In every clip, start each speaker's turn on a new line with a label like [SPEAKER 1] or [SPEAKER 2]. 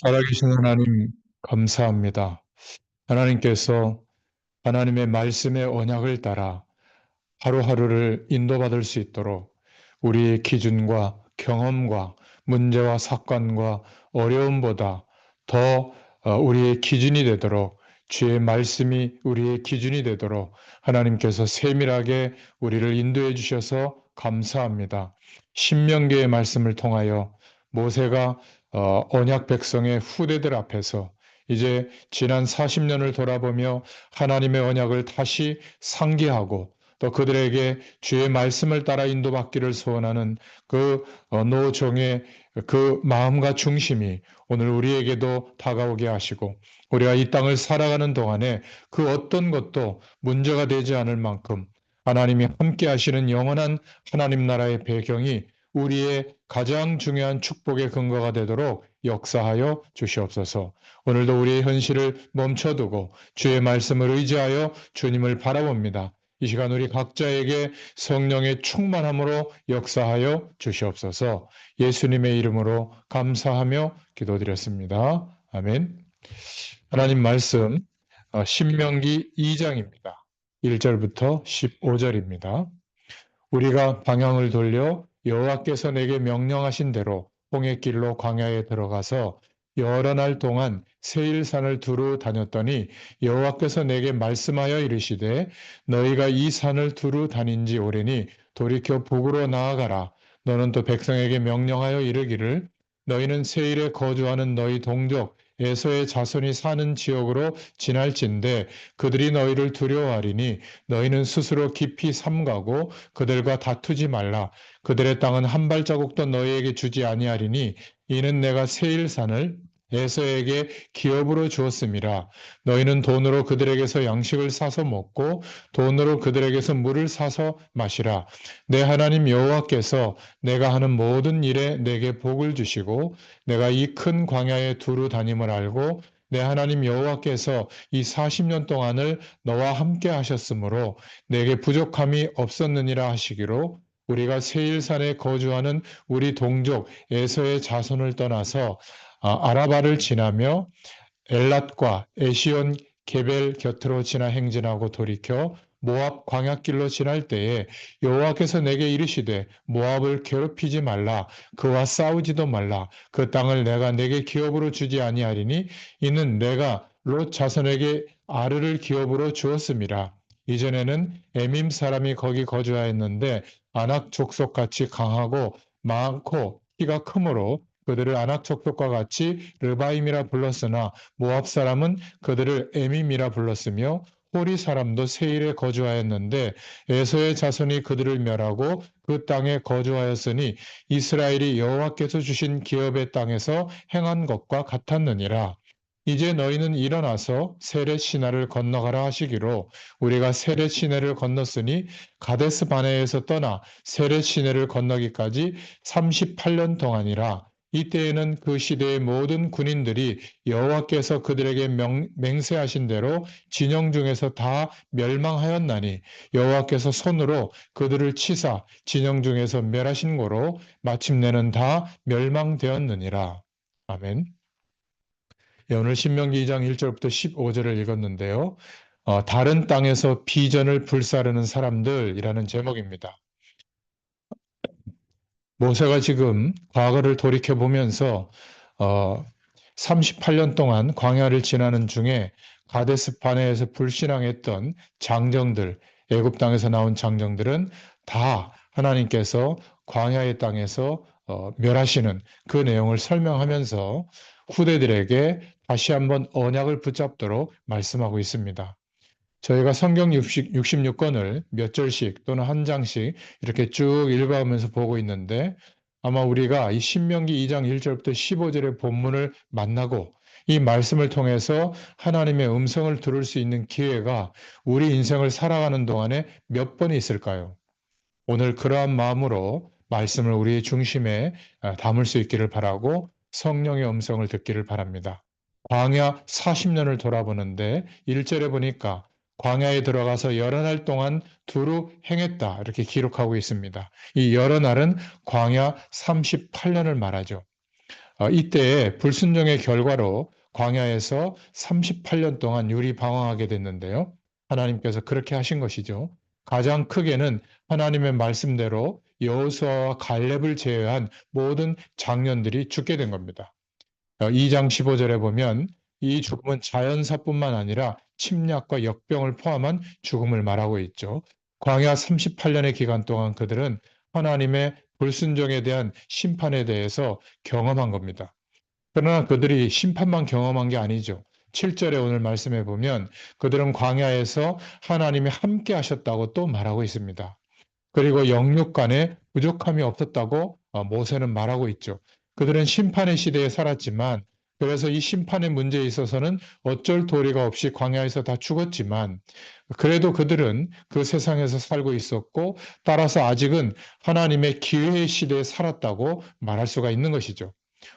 [SPEAKER 1] 살아계신 하나님, 감사합니다. 하나님께서 하나님의 말씀의 언약을 따라 하루하루를 인도받을 수 있도록 우리의 기준과 경험과 문제와 사건과 어려움보다 더 어, 우리의 기준이 되도록 주의 말씀이 우리의 기준이 되도록 하나님께서 세밀하게 우리를 인도해 주셔서 감사합니다. 신명기의 말씀을 통하여 모세가 어, 언약 백성의 후대들 앞에서 이제 지난 40년을 돌아보며 하나님의 언약을 다시 상기하고 또 그들에게 주의 말씀을 따라 인도받기를 소원하는 그 어, 노종의 그 마음과 중심이 오늘 우리에게도 다가오게 하시고 우리가 이 땅을 살아가는 동안에 그 어떤 것도 문제가 되지 않을 만큼 하나님이 함께 하시는 영원한 하나님 나라의 배경이 우리의 가장 중요한 축복의 근거가 되도록 역사하여 주시옵소서. 오늘도 우리의 현실을 멈춰두고 주의 말씀을 의지하여 주님을 바라봅니다. 이 시간 우리 각자에게 성령의 충만함으로 역사하여 주시옵소서. 예수님의 이름으로 감사하며 기도드렸습니다. 아멘. 하나님 말씀 어, 신명기 2장입니다. 1절부터 15절입니다. 우리가 방향을 돌려 여호와께서 내게 명령하신 대로 홍해 길로 광야에 들어가서 여러 날 동안 세일산을 두루 다녔더니 여호와께서 내게 말씀하여 이르시되 너희가 이 산을 두루 다닌 지 오래니 돌이켜 북으로 나아가라. 너는 또 백성에게 명령하여 이르기를 너희는 세일에 거주하는 너희 동족 에서의 자손이 사는 지역으로 지날진데 그들이 너희를 두려워하리니 너희는 스스로 깊이 삼가고 그들과 다투지 말라. 그들의 땅은 한 발자국도 너희에게 주지 아니하리니 이는 내가 세일산을 에서에게 기업으로 주었음이라 너희는 돈으로 그들에게서 양식을 사서 먹고 돈으로 그들에게서 물을 사서 마시라. 내 하나님 여호와께서 내가 하는 모든 일에 내게 복을 주시고 내가 이 큰 광야에 두루 다님을 알고 내 하나님 여호와께서 이 40년 동안을 너와 함께 하셨으므로 내게 부족함이 없었느니라 하시기로 우리가 세일산에 거주하는 우리 동족 에서의 자손을 떠나서 아, 아라바를 지나며 엘랏과 에시온 게벨 곁으로 지나 행진하고 돌이켜 모압 광약길로 지날 때에 여호와께서 내게 이르시되 모압을 괴롭히지 말라 그와 싸우지도 말라 그 땅을 내가 내게 기업으로 주지 아니하리니 이는 내가 롯 자손에게 아르를 기업으로 주었습니다. 이전에는 에밈 사람이 거기 거주하였는데 아낙 족속 같이 강하고 많고 키가 크므로 그들을 아낙 족속과 같이 르바임이라 불렀으나 모압 사람은 그들을 에밈이라 불렀으며 호리 사람도 세일에 거주하였는데 에서의 자손이 그들을 멸하고 그 땅에 거주하였으니 이스라엘이 여호와께서 주신 기업의 땅에서 행한 것과 같았느니라. 이제 너희는 일어나서 세렛 시나를 건너가라 하시기로 우리가 세렛 시내를 건넜으니 가데스 바네에서 떠나 세렛 시내를 건너기까지 38년 동안이라 이때에는 그 시대의 모든 군인들이 여호와께서 그들에게 명, 맹세하신 대로 진영 중에서 다 멸망하였나니 여호와께서 손으로 그들을 치사 진영 중에서 멸하신 거로 마침내는 다 멸망되었느니라. 아멘. 예, 오늘 신명기 2장 1절부터 15절을 읽었는데요. 어, 다른 땅에서 비전을 불사르는 사람들이라는 제목입니다. 모세가 지금 과거를 돌이켜 보면서 어, 38년 동안 광야를 지나는 중에 가데스 바네에서 불신앙했던 장정들, 애굽 땅에서 나온 장정들은 다 하나님께서 광야의 땅에서 어, 멸하시는 그 내용을 설명하면서 후대들에게 다시 한번 언약을 붙잡도록 말씀하고 있습니다. 저희가 성경 60, 66권을 몇 절씩 또는 한 장씩 이렇게 쭉 읽어가면서 보고 있는데 아마 우리가 이 신명기 2장 1절부터 15절의 본문을 만나고 이 말씀을 통해서 하나님의 음성을 들을 수 있는 기회가 우리 인생을 살아가는 동안에 몇 번이 있을까요? 오늘 그러한 마음으로 말씀을 우리의 중심에 아, 담을 수 있기를 바라고 성령의 음성을 듣기를 바랍니다. 광야 40년을 돌아보는데 1절에 보니까 광야에 들어가서 여러 날 동안 두루 행했다. 이렇게 기록하고 있습니다. 이 여러 날은 광야 38년을 말하죠. 어, 이때의 불순종의 결과로 광야에서 38년 동안 유리 방황하게 됐는데요. 하나님께서 그렇게 하신 것이죠. 가장 크게는 하나님의 말씀대로 여호수아와 갈렙을 제외한 모든 장년들이 죽게 된 겁니다. 2장 어, 15절에 보면 이 죽음은 자연사뿐만 아니라 침략과 역병을 포함한 죽음을 말하고 있죠. 광야 38년의 기간 동안 그들은 하나님의 불순종에 대한 심판에 대해서 경험한 겁니다. 그러나 그들이 심판만 경험한 게 아니죠. 7절에 오늘 말씀해 보면 그들은 광야에서 하나님이 함께 하셨다고 또 말하고 있습니다. 그리고 영육 간에 부족함이 없었다고 어, 모세는 말하고 있죠. 그들은 심판의 시대에 살았지만 그래서 이 심판의 문제에 있어서는 어쩔 도리가 없이 광야에서 다 죽었지만 그래도 그들은 그 세상에서 살고 있었고 따라서 아직은 하나님의 기회의 시대에 살았다고 말할 수가 있는 것이죠.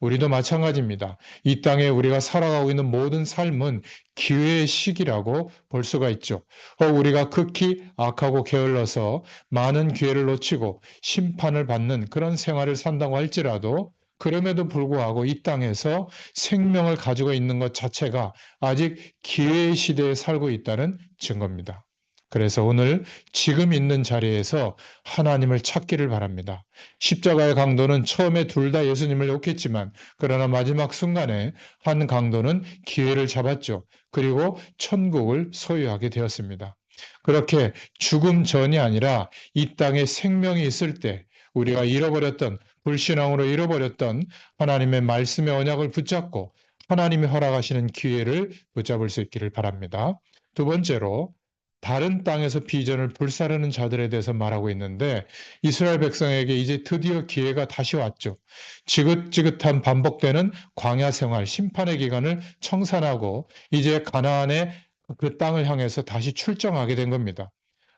[SPEAKER 1] 우리도 마찬가지입니다. 이 땅에 우리가 살아가고 있는 모든 삶은 기회의 시기라고 볼 수가 있죠. 어, 우리가 극히 악하고 게을러서 많은 기회를 놓치고 심판을 받는 그런 생활을 산다고 할지라도 그럼에도 불구하고 이 땅에서 생명을 가지고 있는 것 자체가 아직 기회의 시대에 살고 있다는 증거입니다. 그래서 오늘 지금 있는 자리에서 하나님을 찾기를 바랍니다. 십자가의 강도는 처음에 둘 다 예수님을 욕했지만 그러나 마지막 순간에 한 강도는 기회를 잡았죠. 그리고 천국을 소유하게 되었습니다. 그렇게 죽음 전이 아니라 이 땅에 생명이 있을 때 우리가 잃어버렸던 불신앙으로 잃어버렸던 하나님의 말씀의 언약을 붙잡고 하나님이 허락하시는 기회를 붙잡을 수 있기를 바랍니다. 두 번째로 다른 땅에서 비전을 불사르는 자들에 대해서 말하고 있는데 이스라엘 백성에게 이제 드디어 기회가 다시 왔죠. 지긋지긋한 반복되는 광야 생활, 심판의 기간을 청산하고 이제 가나안의 그 땅을 향해서 다시 출정하게 된 겁니다.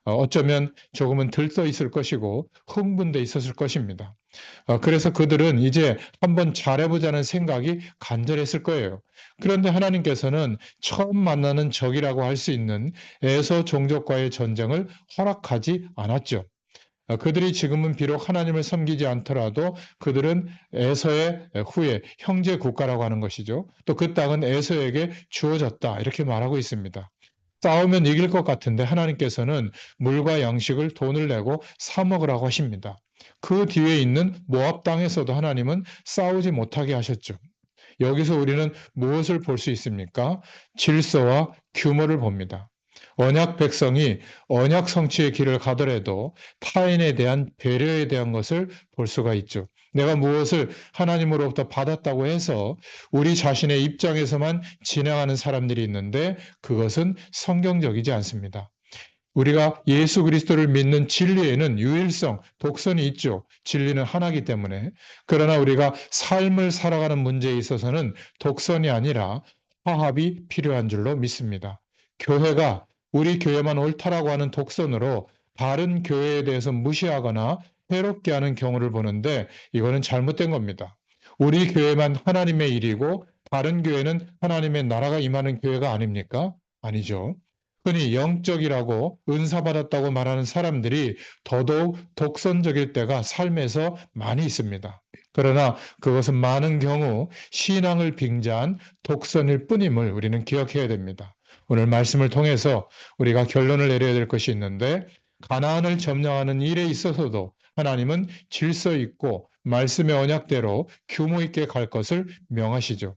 [SPEAKER 1] 어, 어쩌면 조금은 들떠 있을 것이고 흥분돼 있었을 것입니다. 어, 그래서 그들은 이제 한번 잘해보자는 생각이 간절했을 거예요. 그런데 하나님께서는 처음 만나는 적이라고 할 수 있는 에서 종족과의 전쟁을 허락하지 않았죠. 어, 그들이 지금은 비록 하나님을 섬기지 않더라도 그들은 에서의 후에 형제 국가라고 하는 것이죠. 또 그 땅은 에서에게 주어졌다 이렇게 말하고 있습니다. 싸우면 이길 것 같은데 하나님께서는 물과 양식을 돈을 내고 사 먹으라고 하십니다. 그 뒤에 있는 모압 땅에서도 하나님은 싸우지 못하게 하셨죠. 여기서 우리는 무엇을 볼 수 있습니까? 질서와 규모를 봅니다. 언약 백성이 언약 성취의 길을 가더라도 타인에 대한 배려에 대한 것을 볼 수가 있죠. 내가 무엇을 하나님으로부터 받았다고 해서 우리 자신의 입장에서만 진행하는 사람들이 있는데 그것은 성경적이지 않습니다. 우리가 예수 그리스도를 믿는 진리에는 유일성, 독선이 있죠. 진리는 하나기 때문에. 그러나 우리가 삶을 살아가는 문제에 있어서는 독선이 아니라 화합이 필요한 줄로 믿습니다. 교회가 우리 교회만 옳다라고 하는 독선으로 다른 교회에 대해서 무시하거나 해롭게 하는 경우를 보는데 이거는 잘못된 겁니다. 우리 교회만 하나님의 일이고 다른 교회는 하나님의 나라가 임하는 교회가 아닙니까? 아니죠. 흔히 영적이라고 은사받았다고 말하는 사람들이 더더욱 독선적일 때가 삶에서 많이 있습니다. 그러나 그것은 많은 경우 신앙을 빙자한 독선일 뿐임을 우리는 기억해야 됩니다. 오늘 말씀을 통해서 우리가 결론을 내려야 될 것이 있는데 가나안을 점령하는 일에 있어서도 하나님은 질서 있고 말씀의 언약대로 규모 있게 갈 것을 명하시죠.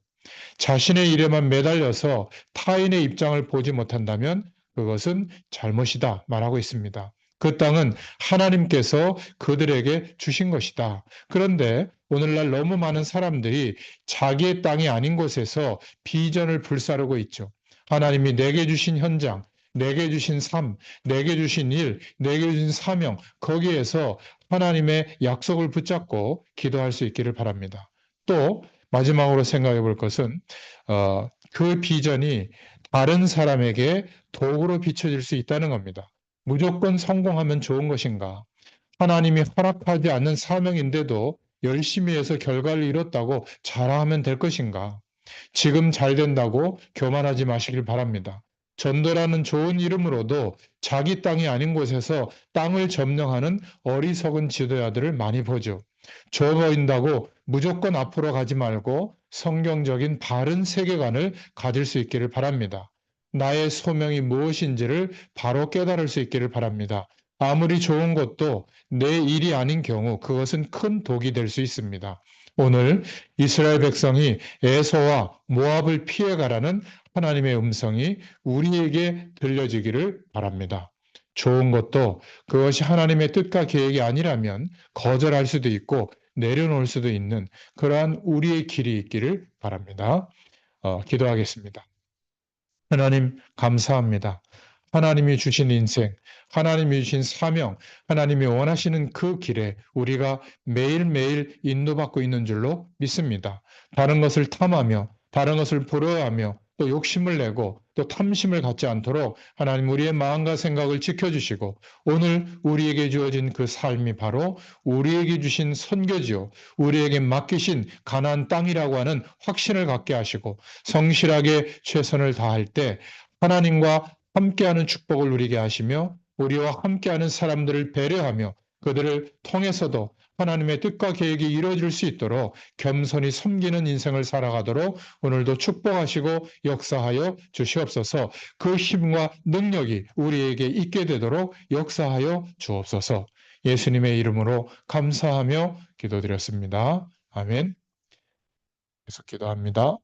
[SPEAKER 1] 자신의 일에만 매달려서 타인의 입장을 보지 못한다면 그것은 잘못이다 말하고 있습니다. 그 땅은 하나님께서 그들에게 주신 것이다. 그런데 오늘날 너무 많은 사람들이 자기의 땅이 아닌 곳에서 비전을 불사르고 있죠. 하나님이 내게 주신 현장, 내게 주신 삶, 내게 주신 일, 내게 주신 사명, 거기에서 하나님의 약속을 붙잡고 기도할 수 있기를 바랍니다. 또 마지막으로 생각해 볼 것은 어, 그 비전이 다른 사람에게 도구로 비춰질 수 있다는 겁니다. 무조건 성공하면 좋은 것인가? 하나님이 허락하지 않는 사명인데도 열심히 해서 결과를 이뤘다고 자랑하면 될 것인가? 지금 잘 된다고 교만하지 마시길 바랍니다. 전도라는 좋은 이름으로도 자기 땅이 아닌 곳에서 땅을 점령하는 어리석은 지도자들을 많이 보죠. 져 보인다고 무조건 앞으로 가지 말고 성경적인 바른 세계관을 가질 수 있기를 바랍니다. 나의 소명이 무엇인지를 바로 깨달을 수 있기를 바랍니다. 아무리 좋은 것도 내 일이 아닌 경우 그것은 큰 독이 될 수 있습니다. 오늘 이스라엘 백성이 에서와 모압을 피해가라는 하나님의 음성이 우리에게 들려지기를 바랍니다. 좋은 것도 그것이 하나님의 뜻과 계획이 아니라면 거절할 수도 있고 내려놓을 수도 있는 그러한 우리의 길이 있기를 바랍니다. 어, 기도하겠습니다. 하나님 감사합니다. 하나님이 주신 인생, 하나님이 주신 사명, 하나님이 원하시는 그 길에 우리가 매일매일 인도받고 있는 줄로 믿습니다. 다른 것을 탐하며, 다른 것을 부러워하며, 또 욕심을 내고 또 탐심을 갖지 않도록 하나님 우리의 마음과 생각을 지켜주시고 오늘 우리에게 주어진 그 삶이 바로 우리에게 주신 선교지요. 우리에게 맡기신 가나안 땅이라고 하는 확신을 갖게 하시고 성실하게 최선을 다할 때 하나님과 함께하는 축복을 누리게 하시며 우리와 함께하는 사람들을 배려하며 그들을 통해서도 하나님의 뜻과 계획이 이루어질 수 있도록 겸손히 섬기는 인생을 살아가도록 오늘도 축복하시고 역사하여 주시옵소서 그 힘과 능력이 우리에게 있게 되도록 역사하여 주옵소서 예수님의 이름으로 감사하며 기도드렸습니다. 아멘. 계속 기도합니다.